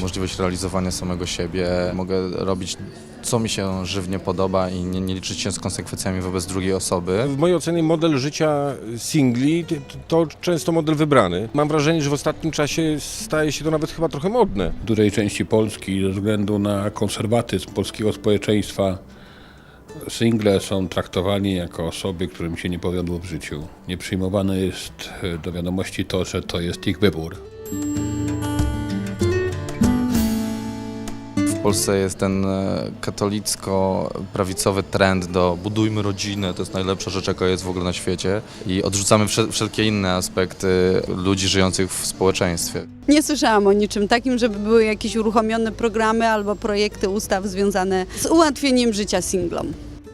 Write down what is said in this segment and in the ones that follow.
możliwość realizowania samego siebie. Mogę robić co mi się żywnie podoba i nie, nie liczyć się z konsekwencjami wobec drugiej osoby. W mojej ocenie model życia singli to, to często model wybrany. Mam wrażenie, że w ostatnim czasie staje się to nawet chyba trochę modne. W dużej części Polski ze względu na konserwatyzm polskiego społeczeństwa single są traktowani jako osoby, którym się nie powiodło w życiu. Nie przyjmowane jest do wiadomości to, że to jest ich wybór. W Polsce jest ten e, katolicko-prawicowy trend do budujmy rodzinę, to jest najlepsza rzecz, jaka jest w ogóle na świecie i odrzucamy wszel- wszelkie inne aspekty ludzi żyjących w społeczeństwie. Nie słyszałam o niczym takim, żeby były jakieś uruchomione programy albo projekty ustaw związane z ułatwieniem życia singlom.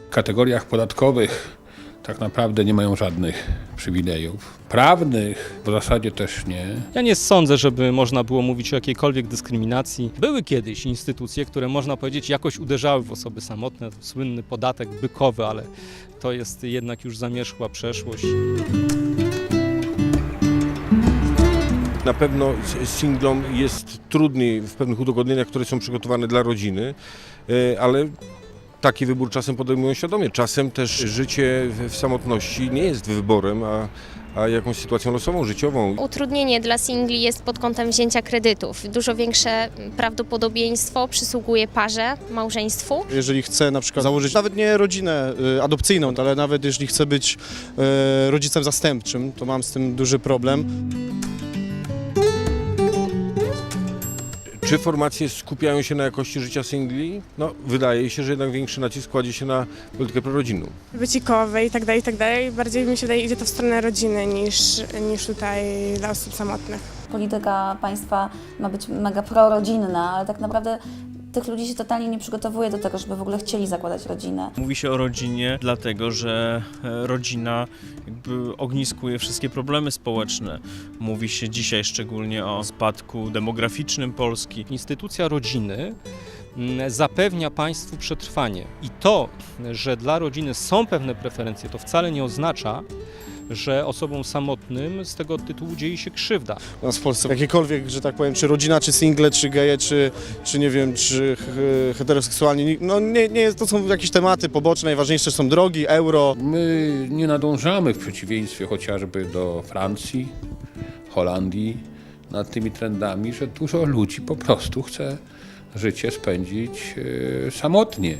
W kategoriach podatkowych tak naprawdę nie mają żadnych przywilejów. Prawnych w zasadzie też nie. Ja nie sądzę, żeby można było mówić o jakiejkolwiek dyskryminacji. Były kiedyś instytucje, które można powiedzieć jakoś uderzały w osoby samotne. Słynny podatek bykowy, ale to jest jednak już zamierzchła przeszłość. Na pewno singlom jest trudniej w pewnych udogodnieniach, które są przygotowane dla rodziny, e, ale taki wybór czasem podejmują świadomie. Czasem też życie w- samotności nie jest wyborem, a, a jakąś sytuacją losową, życiową. Utrudnienie dla singli jest pod kątem wzięcia kredytów. Dużo większe prawdopodobieństwo przysługuje parze, małżeństwu. Jeżeli chce na przykład założyć nawet nie rodzinę y, adopcyjną, ale nawet jeżeli chce być y, rodzicem zastępczym, to mam z tym duży problem. Czy formacje skupiają się na jakości życia singli? No, wydaje się, że jednak większy nacisk kładzie się na politykę prorodzinną. wycikowe i tak dalej, i tak dalej. Bardziej mi się wydaje, idzie to w stronę rodziny niż, niż tutaj dla osób samotnych. polityka państwa ma być mega prorodzinna, ale tak naprawdę tych ludzi się totalnie nie przygotowuje do tego, żeby w ogóle chcieli zakładać rodzinę. Mówi się o rodzinie, dlatego że e, rodzina jakby ogniskuje wszystkie problemy społeczne. Mówi się dzisiaj szczególnie o spadku demograficznym Polski. Instytucja rodziny mm, zapewnia państwu przetrwanie. I to, że dla rodziny są pewne preferencje, to wcale nie oznacza, że osobom samotnym z tego tytułu dzieje się krzywda. U nas w Polsce jakiekolwiek, że tak powiem, czy rodzina, czy single, czy geje, czy, czy nie wiem, czy he- heteroseksualni, ni- no nie, nie, to są jakieś tematy poboczne, najważniejsze są drogi, euro. My nie nadążamy w przeciwieństwie chociażby do Francji, Holandii nad tymi trendami, że dużo ludzi po prostu chce życie spędzić e, samotnie.